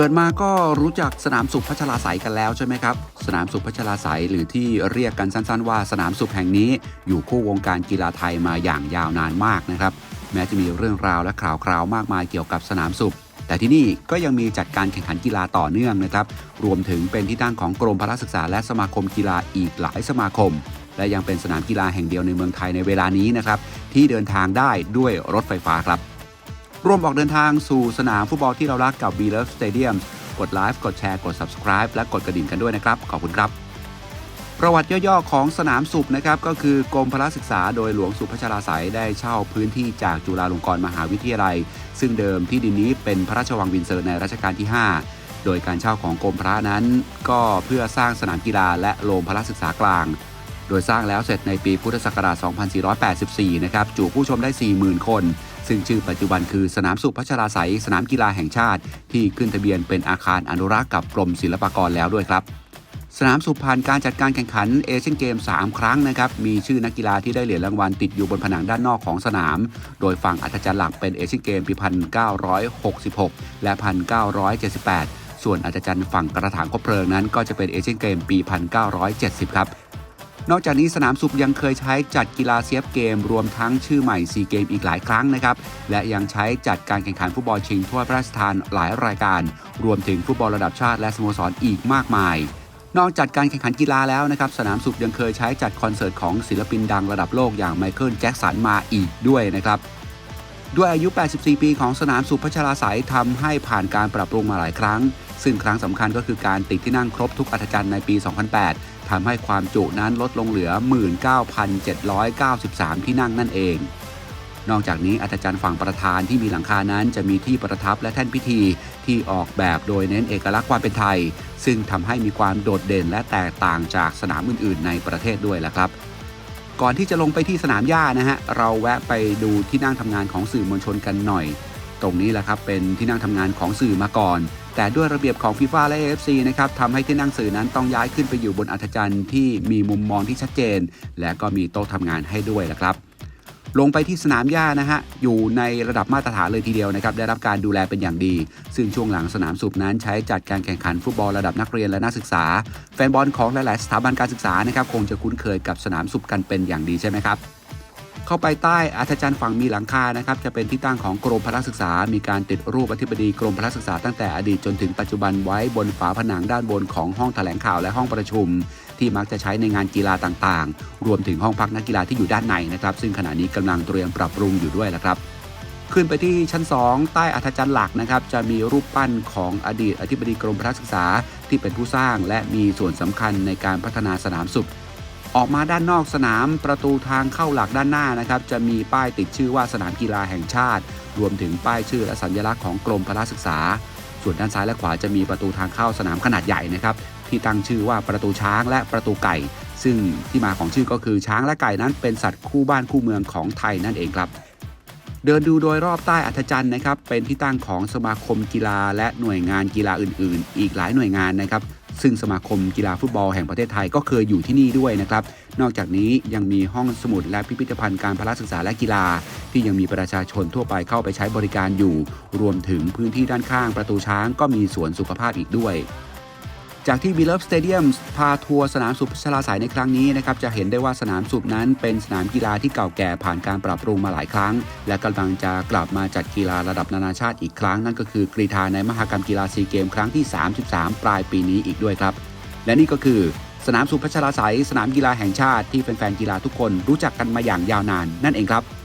เกิดมาก็รู้จักสนามสุขพัชราไสยกันแล้วใช่ไหมครับ สนามสุขพัชราไสยหรือที่เรียกกันสั้นๆ ว่าสนามสุขแห่งนี้อยู่คู่วงการกีฬาไทยมาอย่างยาวนานมากนะครับ แม้จะมีเรื่องราวและข่าวคราวมากมายเกี่ยวกับสนามสุข แต่ที่นี่ก็ยังมีจัดการแข่งขันกีฬาต่อเนื่องนะครับ รวมถึงเป็นที่ตั้งของกรมพละศึกษาและสมาคมกีฬาอีกหลายสมาคม และยังเป็นสนามกีฬาแห่งเดียวในเมืองไทยในเวลานี้นะครับที่เดินทางได้ด้วยรถไฟฟ้าครับ ร่วมออกเดินทางสู่สนามฟุตบอลที่เรารักกับ b Love Stadium กดไลฟ์กดแชร์กด subscribe และกดกระดิ่งกันด้วยนะครับ ขอบคุณครับ ประวัติย่อๆของสนามสุขนะครับ ก็คือกรมพละศึกษาโดยหลวงสุพัชราไสยได้เช่าพื้นที่จากจุฬาลงกรณ์มหาวิทยาลัย ซึ่งเดิมที่ดินนี้เป็นพระราชวังวินเซอร์ในรัชกาลที่ 5 โดยการเช่าของกรมพระนั้น ก็เพื่อสร้างสนามกีฬาและโรงพละศึกษากลางโดยสร้างแล้วเสร็จในปีพุทธศักราช 2484 นะครับ จุผู้ชมได้ 40,000 คน ซึ่งชื่อปัจจุบันคือสนามสุพัชราไสยสนามกีฬาแห่งชาติ ที่ขึ้นทะเบียนเป็นอาคารอนุรักษ์กับกรมศิลปากรแล้วด้วยครับ สนามสุขผ่านการจัดการแข่งขันเอเชียนเกม 3 ครั้งนะครับมีชื่อนักกีฬาที่ได้เหรียญรางวัลติดอยู่บนผนังด้านนอกของสนาม โดยฝั่งอัธจันทร์หลักเป็นเอเชียนเกมปี 1966 และ 1978 ส่วนอัธจันทร์ฝั่งกระถางคบเพลิงนั้นก็จะเป็นเอเชียนเกมปี 1970 ครับ นอกจากนี้สนามสุขยังเคยใช้จัดกีฬาเซียบเกม รวมทั้งชื่อใหม่ซีเกมอีกหลายครั้งนะครับ และยังใช้จัดการแข่งขันฟุตบอลชิงถ้วยพระราชทานหลายรายการ รวมถึงฟุตบอลระดับชาติและสโมสรอีกมากมายนอกจากการแข่งขันกีฬาแล้วนะครับ สนามสุขยังเคยใช้จัดคอนเสิร์ตของศิลปินดังระดับโลกอย่างไมเคิลแจ็คสันมาอีกด้วยนะครับ ด้วยอายุ 84 ปีของสนามสุขพัชราไสยทำให้ผ่านการปรับปรุงมาหลายครั้ง ซึ่งครั้งสำคัญก็คือการติดที่นั่งครบทุกอัธจันทร์ในปี 2008ทำให้ความจุนั้นลดลงเหลือ 19,793 ที่นั่งนั่นเอง นอกจากนี้อัธจันทร์ฝั่งประธานที่มีหลังคานั้นจะมีที่ประทับและแท่นพิธีที่ออกแบบโดยเน้นเอกลักษณ์ความเป็นไทย ซึ่งทำให้มีความโดดเด่นและแตกต่างจากสนามอื่น ๆ ในประเทศด้วยละครับก่อนที่จะลงไปที่สนามหญ้านะฮะ เราแวะไปดูที่นั่งทำงานของสื่อมวลชนกันหน่อย ตรงนี้แหละครับเป็นที่นั่งทำงานของสื่อมาก่อน แต่ด้วยระเบียบของฟีฟ่าและ AFC นะครับทำให้ที่นั่งสื่อนั้นต้องย้ายขึ้นไปอยู่บนอัธจันทร์ที่มีมุมมองที่ชัดเจน และก็มีโต๊ะทำงานให้ด้วยละครับลงไปที่สนามหญ้านะฮะ อยู่ในระดับมาตรฐานเลยทีเดียวนะครับ ได้รับการดูแลเป็นอย่างดี ซึ่งช่วงหลังสนามสุขนั้นใช้จัดการแข่งขันฟุตบอลระดับนักเรียนและนักศึกษา แฟนบอลของหลาย ๆ สถาบันการศึกษานะครับ คงจะคุ้นเคยกับสนามสุขกันเป็นอย่างดีใช่ไหมครับ เข้าไปใต้อาจารย์ฝั่งมีหลังคานะครับจะเป็นที่ตั้งของกรมพละศึกษา มีการติดรูปอธิบดีกรมพละศึกษาตั้งแต่อดีตจนถึงปัจจุบันไว้บนฝาผนังด้านบนของห้องแถลงข่าวและห้องประชุม ที่มักจะใช้ในงานกีฬาต่างๆ รวมถึงห้องพักนักกีฬาที่อยู่ด้านในนะครับซึ่งขณะนี้กำลังเตรียมปรับปรุงอยู่ด้วยละครับขึ้นไปที่ชั้น 2 ใต้อัธจันทร์หลักนะครับ จะมีรูปปั้นของอดีตอธิบดีกรมพระศึกษาที่เป็นผู้สร้าง และมีส่วนสำคัญในการพัฒนาสนามสุข ออกมาด้านนอกสนามประตูทางเข้าหลักด้านหน้านะครับ จะมีป้ายติดชื่อว่าสนามกีฬาแห่งชาติ รวมถึงป้ายชื่อและสัญลักษณ์ของกรมพละศึกษา ส่วนด้านซ้ายและขวาจะมีประตูทางเข้าสนามขนาดใหญ่นะครับที่ตั้งชื่อว่าประตูช้างและประตูไก่ ซึ่งที่มาของชื่อก็คือช้างและไก่นั้นเป็นสัตว์คู่บ้านคู่เมืองของไทยนั่นเองครับเดินดูโดยรอบใต้อัธจันทร์นะครับ เป็นที่ตั้งของสมาคมกีฬาและหน่วยงานกีฬาอื่น ๆ อีกหลายหน่วยงานนะครับ ซึ่งสมาคมกีฬาฟุตบอลแห่งประเทศไทยก็เคยอยู่ที่นี่ด้วยนะครับ นอกจากนี้ยังมีห้องสมุดและพิพิธภัณฑ์การพละศึกษาและกีฬา ที่ยังมีประชาชนทั่วไปเข้าไปใช้บริการอยู่ รวมถึงพื้นที่ด้านข้างประตูช้างก็มีสวนสุขภาพอีกด้วย จากที่ b e l o v e Stadium พาทัวร์สนามสุขชลาสายในครั้งนี้นะครับจะเห็นได้ว่าสนามสุขนั้นเป็นสนามกีฬาที่เก่าแก่ผ่านการปรับปรุงมาหลายครั้ง และกำลังจะกลับมาจัดกีฬาระดับนานาชาติอีกครั้ง นั่นก็คือกรีฑาในมหกรรมกีฬาซีเกม ครั้งที่ 33 ปลายปีนี้อีกด้วยครับ และนี่ก็คือสนามสุพัชราไสยสนามกีฬาแห่งชาติที่แฟนๆกีฬาทุกคนรู้จักกันมาอย่างยาวนานนั่นเองครับ